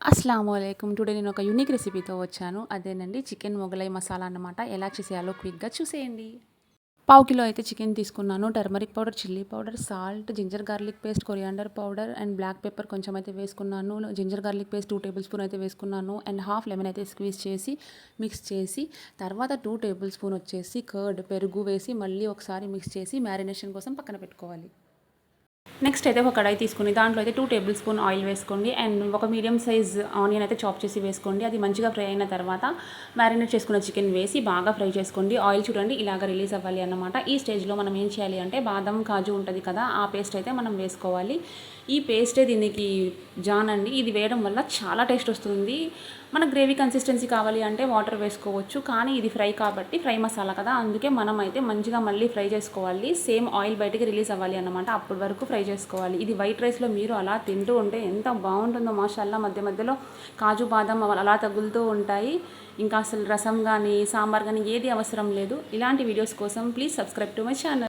అస్సలం అయికం టుడే నేను ఒక యూనిక్ రెసిపీతో వచ్చాను. అదేనండి చికెన్ మొగలై మసాలా అన్నమాట. ఎలా చేసేయాలో క్విక్గా చూసేయండి. పావు కిలో అయితే చికెన్ తీసుకున్నాను. Turmeric powder chilli powder salt ginger garlic paste coriander powder and black pepper కొంచెం అయితే వేసుకున్నాను. Ginger garlic paste two table spoon అయితే వేసుకున్నాను. అండ్ హాఫ్ లెమన్ అయితే స్క్వీజ్ చేసి మిక్స్ చేసి తర్వాత టూ టేబుల్ స్పూన్ వచ్చేసి కర్డ్ పెరుగు వేసి మళ్ళీ ఒకసారి మిక్స్ చేసి మ్యారినేషన్ కోసం పక్కన పెట్టుకోవాలి. నెక్స్ట్ అయితే ఒక కడాయి తీసుకుని దాంట్లో అయితే టూ టేబుల్ స్పూన్ ఆయిల్ వేసుకోండి. అండ్ ఒక మీడియం సైజ్ ఆనియన్ అయితే చాప్ చేసి వేసుకోండి. అది మంచిగా ఫ్రై అయిన తర్వాత మ్యారినేట్ చేసుకున్న చికెన్ వేసి బాగా ఫ్రై చేసుకోండి. ఆయిల్ చూడండి ఇలాగ రిలీజ్ అవ్వాలి అన్నమాట. ఈ స్టేజ్లో మనం ఏం చేయాలి అంటే బాదం కాజు ఉంటుంది కదా ఆ పేస్ట్ అయితే మనం వేసుకోవాలి. ఈ పేస్టే దీనికి జాన్ అండి ఇది వేయడం వల్ల చాలా టేస్ట్ వస్తుంది. మన గ్రేవీ కన్సిస్టెన్సీ కావాలి అంటే వాటర్ వేసుకోవచ్చు. కానీ ఇది ఫ్రై కాబట్టి ఫ్రై మసాలా కదా. అందుకే మనం అయితే మంచిగా మళ్ళీ ఫ్రై చేసుకోవాలి. సేమ్ ఆయిల్ బయటకి రిలీజ్ అవ్వాలి అన్నమాట. అప్పటి వరకు ఫ్రై చేసుకోవాలి. ఇది వైట్ రైస్లో మీరు అలా తింటూ ఉంటే ఎంత బాగుంటుందో మాషాల్లా మధ్య మధ్యలో కాజు బాదం అలా తగులుతూ ఉంటాయి. ఇంకా అసలు రసం కానీ సాంబార్ కానీ ఏది అవసరం లేదు. ఇలాంటి వీడియోస్ కోసం please subscribe to my channel.